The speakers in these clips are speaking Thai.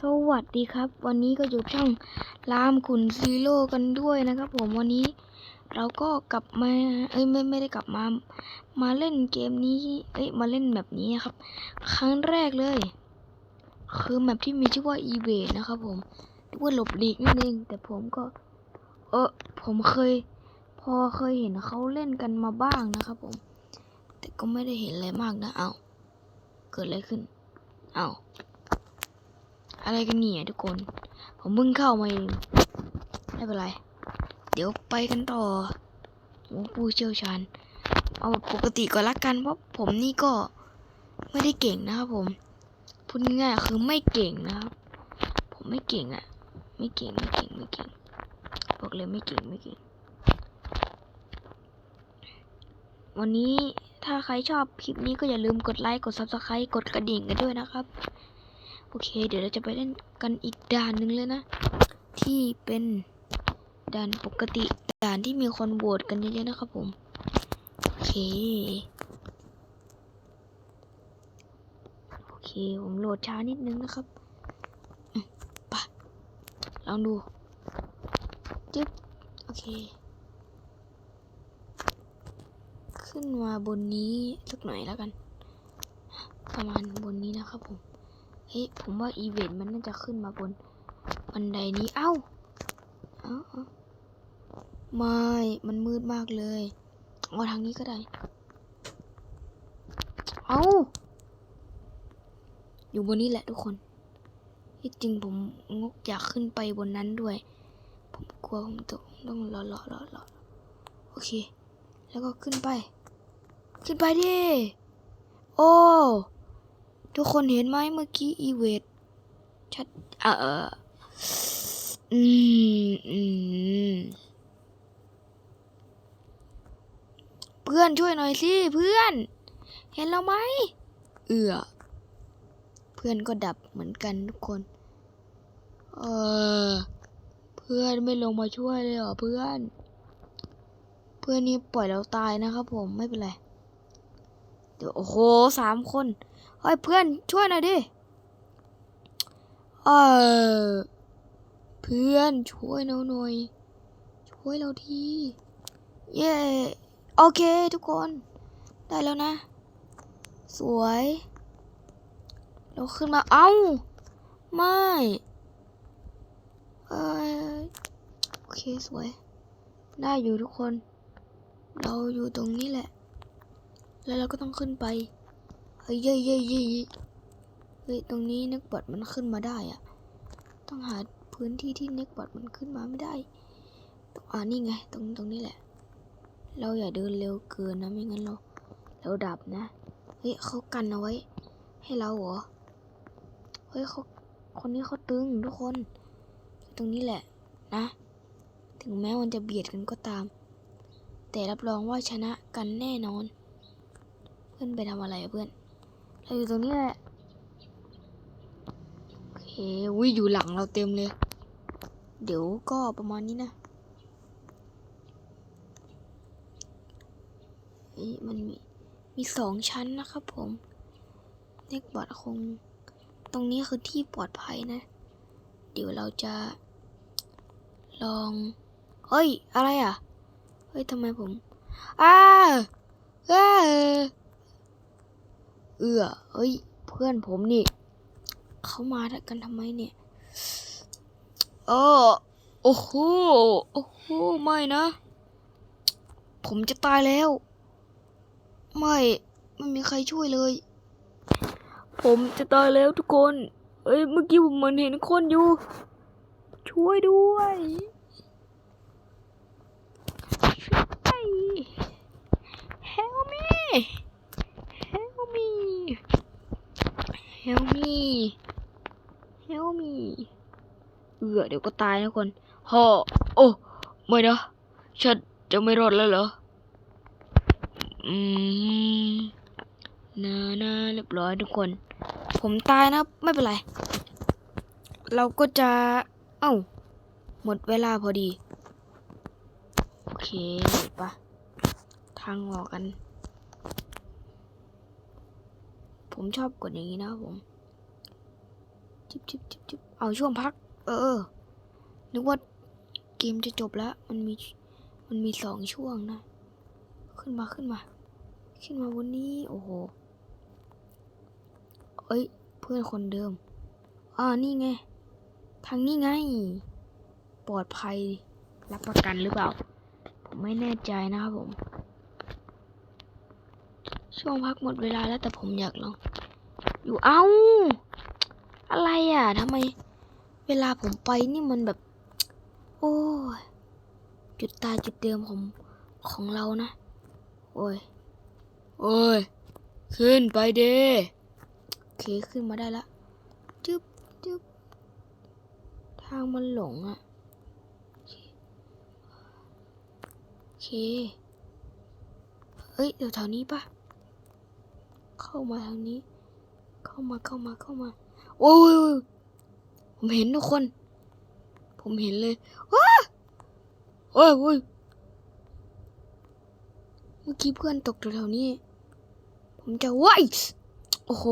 สวัสดีครับ วันนี้ก็อยู่ช่องรามขุนซีโร่กันด้วยนะครับ ผมวันนี้เราก็กลับมาเอ้ยไม่ไม่ได้กลับมา มาเล่นเกมนี้ เอ้ยมาเล่นแบบนี้นะครับ ครั้งแรกเลย คือแมปที่มีชื่อว่าอีเวนะครับ ผมหรือว่าหลบหลีกนั่นเอง แต่ผมก็ เออผมเคย พอเคยเห็นเขาเล่นกันมาบ้างนะครับ ผม แต่ก็ไม่ได้เห็นอะไรมากนะเอาเกิดอะไรขึ้นเอา อะไรกันเนี่ยทุกคน ผมเพิ่งเข้ามาเองไม่เป็นไร เดี๋ยวไปกันต่อโอ้ผู้เชี่ยวชาญ เอาแบบปกติก่อนละกัน เพราะผมนี่ก็ไม่ได้เก่งนะครับผม พูดง่ายๆคือไม่เก่งนะครับ ผมไม่เก่งอะ่ะไม่เก่งไม่เก่งไม่เก่ง บอกเลยไม่เก่งไม่เก่ง วันนี้ถ้าใครชอบคลิปนี้ก็อย่าลืมกดไลค์กด subscribe กดกระดิ่งกันด้วยนะครับ โอเค เดี๋ยวเราจะไปเล่นกันอีกด่านหนึ่งเลยนะ ที่เป็นด่านปกติด่านที่มีคนโหวตกันเยอะๆนะครับผม โอเค โอเค ผมโหลดช้านิดนึงนะครับอืมไปลองดูจึ๊บโอเค ขึ้นมาบนนี้สักหน่อยแล้วกัน ประมาณบนนี้นะครับผม เฮ้ยผมว่าอีเวนต์มันน่าจะขึ้นมาบนบันไดนี้ เอ้าเอ้าเอ้าไม่ มันมืดมากเลยเอาทางนี้ก็ได้ เอ้าอยู่บนนี้แหละทุกคน ที่จริงผมงกอยากขึ้นไปบนนั้นด้วย ผมกลัวผมตกต้องรอรอรอรอโอเค แล้วก็ขึ้นไป ขึ้นไปดิ โอ้ ทุกคนเห็นไหมเมื่อกี้อีเวทชัดเออเอออืมอืมเพื่อนช่วยหน่อยสิเพื่อน เห็นเราไหมเอือเพื่อนก็ดับเหมือนกันทุกคน เออเพื่อนไม่ลงมาช่วยเลยเหรอเพื่อน เพื่อนนี่ปล่อยเราตายนะครับผมไม่เป็นไร เดี๋ยวโอ้โหสามคนเฮ้ยเพื่อนช่วยหน่อยดิ เออเพื่อนช่วยเราหน่อย ช่วยเราทีเย้โอเคทุกคน ได้แล้วนะ สวย เราขึ้นมาเอ้า ไม่เอยโอเคสวย ได้อยู่ทุกคน เราอยู่ตรงนี้แหละ แล้วเราก็ต้องขึ้นไป เฮ้ยเย้ยเย้ยเย้ยเฮ้ยตรงนี้น็กบอดมันขึ้นมาได้อะต้องหาพื้นที่ที่น็กบอดมันขึ้นมาไม่ได้ต้องอ่านี่ไง ตรงตรงนี้แหละ เราอย่าเดินเร็วเกินนะไม่งั้นเราเราดับนะเฮ้ยเขากันเอาไว้ ให้เราเหรอเฮ้ยเขาคนนี้เขาตึงทุกคน ตรงนี้แหละนะ ถึงแม้มันจะเบียดกันก็ตาม แต่รับรองว่าชนะกันแน่นอน พื่อนไปทำอะไรเพื่อน เราอยู่ตรงนี้แหละ โอเควิอยู่หลังเราเต็มเลย เดี๋ยวก็ประมาณนี้นะเอ้มันมีมีสองชั้นนะครับผมเน็กบอดคง ตรงนี้คือที่ปลอดภัยนะ เดี๋ยวเราจะ ลอง เฮ้ย อะไรอะ เฮ้ยทำไมผมอ้าอ้อ เอือเฮ้ย เพื่อนผมนี่ เขามากันทำไมเนี่ยเออโอ้โห โอ้โห ไม่นะ ผมจะตายแล้ว ไม่ ไม่มีใครช่วยเลย ผมจะตายแล้วทุกคน เอ้ย เมื่อกี้ผมเหมือนเห็นคนอยู่ ช่วยด้วย Help me Help me Help me Help me เอือเดี๋ยวก็ตายนะคนฮอโอ้ ไม่นะ ฉันจะไม่รอดแล้วเหรอ อืมนานาเรียบร้อยทุกคน ผมตายนะไม่เป็นไร เราก็จะ เอ้า หมดเวลาพอดี โอเคปะทางออกกัน ผมชอบกดอย่างนี้นะครับผมจิบจิบจิบจิบเอาช่วงพัก เออ นึกว่าเกมจะจบแล้ว มันมี มันมีสองช่วงนะ ขึ้นมาขึ้นมา ขึ้นมาบนนี้ โอ้โห เอ้ย เพื่อนคนเดิม อ่า นี่ไง ทางนี้ไง ปลอดภัย รับประกันหรือเปล่า ผมไม่แน่ใจนะครับผม ช่วงพักหมดเวลาแล้วแต่ผมอยากลอง อยู่เอ้า อะไรอะทำไม เวลาผมไปนี่มันแบบ โอ้ยจุดตายจุดเดิมของของเรานะ โอ้ย โอ้ย ขึ้นไปเด้โอเคขึ้นมาได้ละจึ๊บจึ๊บทางมันหลงอะโอเคเฮ้ยเดี๋ยวแถวนี้ปะ เข้ามาทางนี้ เข้ามาเข้ามาเข้ามา โอ้ยผมเห็นทุกคน ผมเห็นเลยว้าโอ้ยโอ้ยเมื่อกี้เพื่อนตกแถวๆนี้ ผมจะว้ายโอ้โห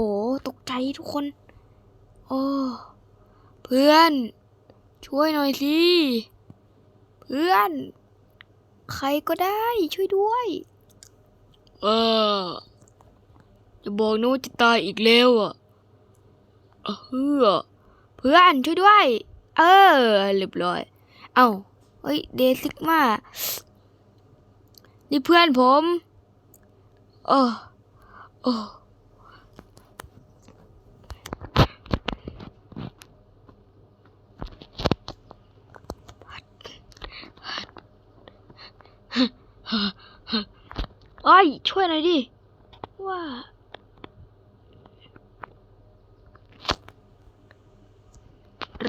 ตกใจทุกคน โอ้เพื่อน ช่วยหน่อยสิเพื่อน ใครก็ได้ช่วยด้วย เออ จะบอกนะว่าจะตายอีกแล้วอะเออเพื่อนช่วยด้วย เออเรียบร้อย เอ้าเฮ้ยเดซิกมานี่เพื่อนผมโอ้โอ้เอ้ยช่วยหน่อยดิ ว่า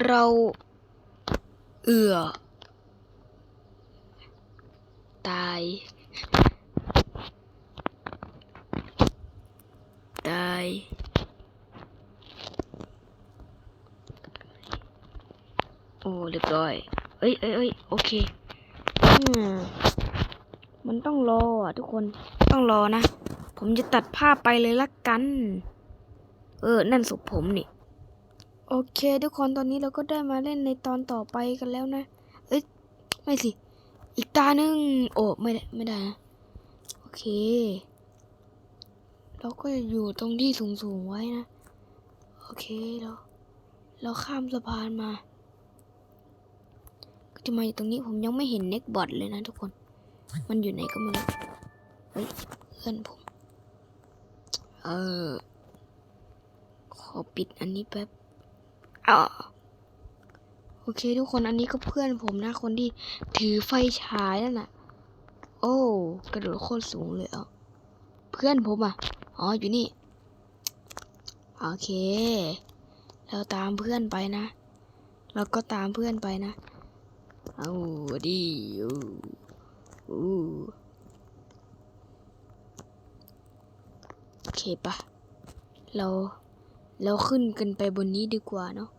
เราเอือตาย ตาย โอ้เรียบร้อย เอ้ยเอ้ยเอ้ยโอเคอืมมันต้องรออะทุกคน ต้องรอนะ ผมจะตัดภาพไปเลยละกัน เออ นั่นศพผมนี่ โอเคทุกคนตอนนี้เราก็ได้มาเล่นในตอนต่อไปกันแล้วนะ เอ้ยไม่สิ อีกตาหนึ่งโอ้ไม่ได้ไม่ได้นะ โอเค เราก็จะอยู่ตรงที่สูงๆไว้นะ โอเคเราเราข้ามสะพานมา ก็จะมาอยู่ตรงนี้ผมยังไม่เห็นเน็กบอทเลยนะทุกคน มันอยู่ไหนก็ไม่รู้เฮ้ยเพื่อนผม เออขอปิดอันนี้แป๊บ อ่าโอเคทุกคนอันนี้ก็เพื่อนผมนะ คนที่ถือไฟฉายนั่นน่ะ โอ้กระโดดโคตรสูงเลยอะเพื่อนผมอะ อ๋ออยู่นี่ โอเค เราตามเพื่อนไปนะเราก็ตามเพื่อนไปนะ เอาดีอู้อู้โอเคปะเรา เราขึ้นกันไปบนนี้ดีกว่าเนาะ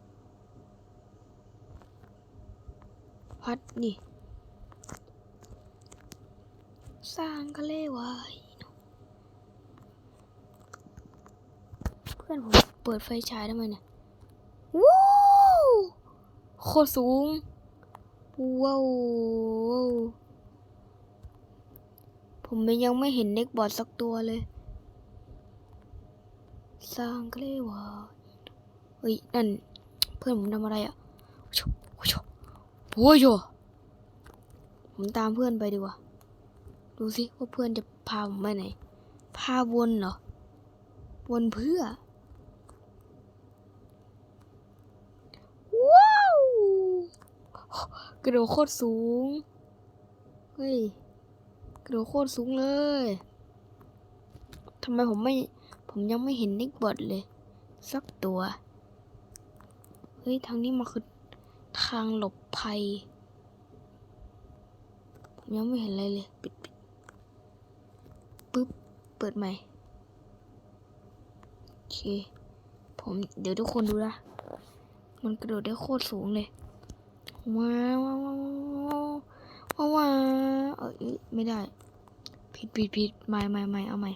พัดนี่ สร้างก็เล่ไว้เนอะเพื่อนผมเปิดไฟฉายทำไมเนี่ยว้าวโคตรสูง ว้าวผมยังไม่เห็นเน็กบอร์ดสักตัวเลย สร้างก็เล่ไว้เฮ้ยนั่นเพื่อนผมทำอะไรอะ่ะโชโอ้โชโอ้โชผมตามเพื่อนไปดีกว่า ดูสิว่าเพื่อนจะพาผมไปไหน พาวนเหรอ วนเพื่อ ว้าวกระโดดโคตรสูง เฮ้ย กระโดดโคตรสูงเลย ทำไมผมไม่ ผมยังไม่เห็นนิกบอดเลย สักตัว เฮ้ย ทางนี้มันคือทางหลบภัย ผมยังไม่เห็นอะไรเลย ปิดปิดปึ๊บ เปิดใหม่ โอเค ผมเดี๋ยวทุกคนดูนะ มันกระโดดได้โคตรสูงเลย ว้าวว้าวว้าวว้าวเอ้ยไม่ได้ ผิดผิดผิดไม่ไม่ไม่เอาใหม่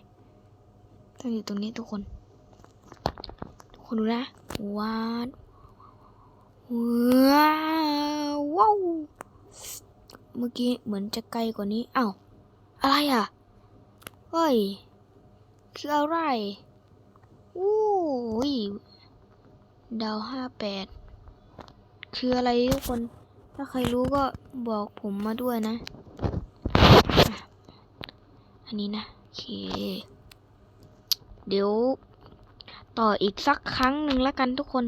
ต้องอยู่ตรงนี้ทุกคน ทุกคนดูนะ ว้าวว้าวว้าวเมื่อกี้เหมือนจะไกลกว่านี้อ้าวอะไรอะ เฮ้ย คืออะไรอู้ยดาวห้าแปดคืออะไรทุกคน ถ้าใครรู้ก็บอกผมมาด้วยนะอะอันนี้นะโอเค เดี๋ยว ต่ออีกสักครั้งหนึ่งแล้วกันทุกคน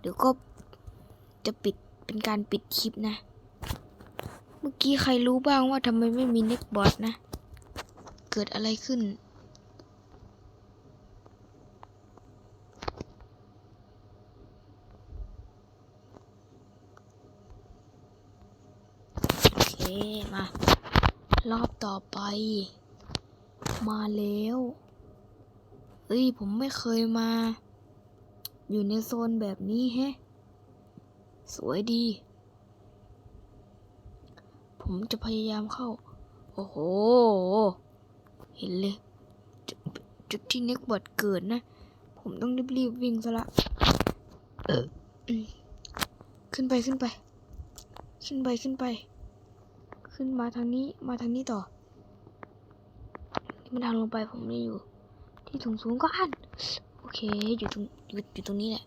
เดี๋ยวก็จะปิดเป็นการปิดคลิปนะ เมื่อกี้ใครรู้บ้างว่าทำไมไม่มีเน็กบอทนะ เกิดอะไรขึ้น โอเค มา รอบต่อไป มาแล้ว เฮ้ยผมไม่เคยมา อยู่ในโซนแบบนี้แฮะ สวยดี ผมจะพยายามเข้า โอ้โห เห็นเลยจุดจุดที่เน็กบอดเกิดนะ ผมต้องรีบๆวิ่งซะละเออขึ้นไปขึ้นไป ขึ้นไปขึ้นไป ขึ้นมาทางนี้มาทางนี้ต่อ มันทางลงไปผมไม่อยู่ ที่สูงสูงก็อันโอเคอยู่ตรงอยู่อยู่ตรงนี้แหละ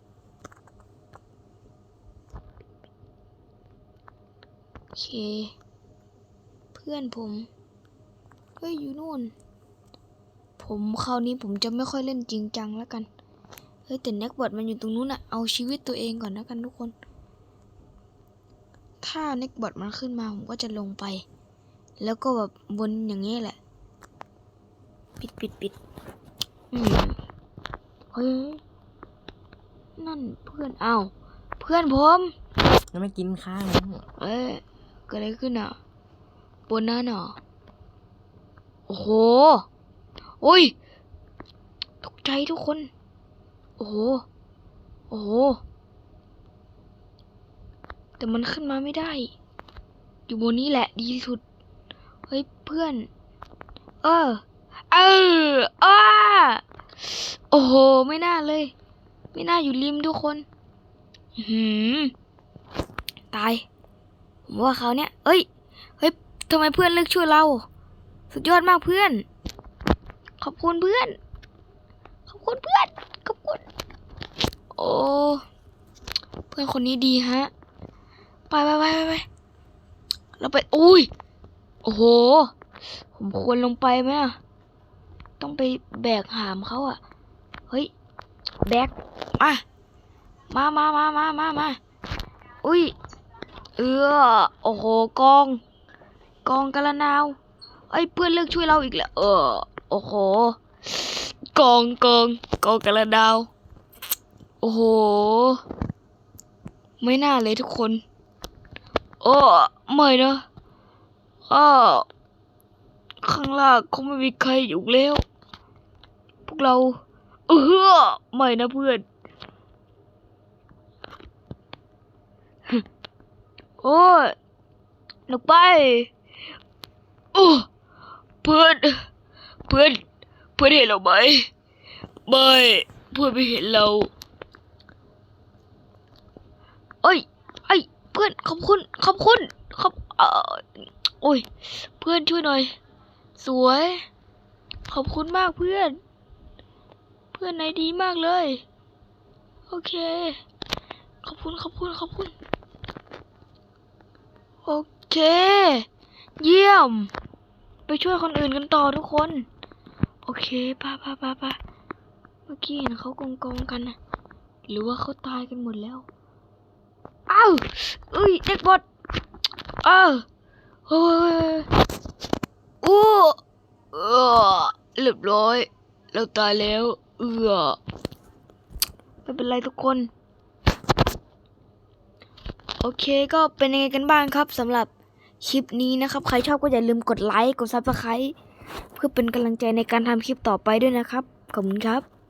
โอเค เพื่อนผมเฮ้ยอยู่นู่น ผมคราวนี้ผมจะไม่ค่อยเล่นจริงจังแล้วกันเฮ้ยแต่แน็กบอดมันอยู่ตรงนู้นอะเอาชีวิตตัวเองก่อนนะกันทุกคน ถ้าเน็กบอดมันขึ้นมาผมก็จะลงไป แล้วก็แบบวนอย่างนี้แหละ ปิดปิดปิด อืมเฮ้ย นั่นเพื่อนเอ้าเพื่อนผมยังไม่กินข้าวเอ้ยเกิดอะไรขึ้นอะบนนั้นเหรอโอ้โหโอ้ยตกใจทุกคน โอ้โห โอ้โห แต่มันขึ้นมาไม่ได้ อยู่บนนี้แหละดีที่สุด เฮ้ยเพื่อน เออ เออ โอ้โห ไม่น่าเลย ไม่น่าอยู่ริมทุกคนอื้อหืมตาย ผมว่าเขาเนี่ย เอ้ย เฮ้ยทำไมเพื่อนเลือกช่วยเรา สุดยอดมากเพื่อน ขอบคุณเพื่อน ขอบคุณเพื่อน ขอบคุณ โอ้ เพื่อนคนนี้ดีฮะ ไปไปไปไปไปเราไป อุ้ย โอ้โห ผมควรลงไปไหมอะต้องไปแบกหามเขาอะ แบกมามามามามามามาอุ้ย เออ โอ้โห กอง กองกระนาวไอ้ยเพื่อนเลือกช่วยเราอีกแล้ว เออ โอ้โห กองกองกองกระนาว โอ้โห ไม่น่าเลยทุกคน โอ้ไม่นะอ้าข้างล่างคงไม่มีใครอยู่แล้ว พวกเรา เออไม่นะเพื่อน โอ้ยลงไป โอ้เพื่อน เพื่อน เพื่อนเห็นเราไหม ไม่ เพื่อนไม่เห็นเราเอ้ยไอ้ยเพื่อน ขอบคุณ ขอบคุณ ขอบเออโอ้ย เพื่อนช่วยหน่อย สวย ขอบคุณมากเพื่อน พื่อนนายดีมากเลย โอเค ขอบคุณขอบคุณขอบคุณ โอเค เยี่ยม ไปช่วยคนอื่นกันต่อทุกคน โอเคป้าป้าป้าป้าเมื่อกี้เห็นเขากองกองกันนะหรือว่าเขาตายกันหมดแล้วอ้าวเอ้ยเด็กบอดอ้าวเฮ้ยอู้เออเรียบร้อย เราตายแล้ว เออไม่เป็นไรทุกคน โอเคก็เป็นยังไงกันบ้างครับสำหรับคลิปนี้นะครับ ใครชอบก็อย่าลืมกดไลค์ กดซับสไครต์เพื่อเป็นกำลังใจในการทำคลิปต่อไปด้วยนะครับ ขอบคุณครับ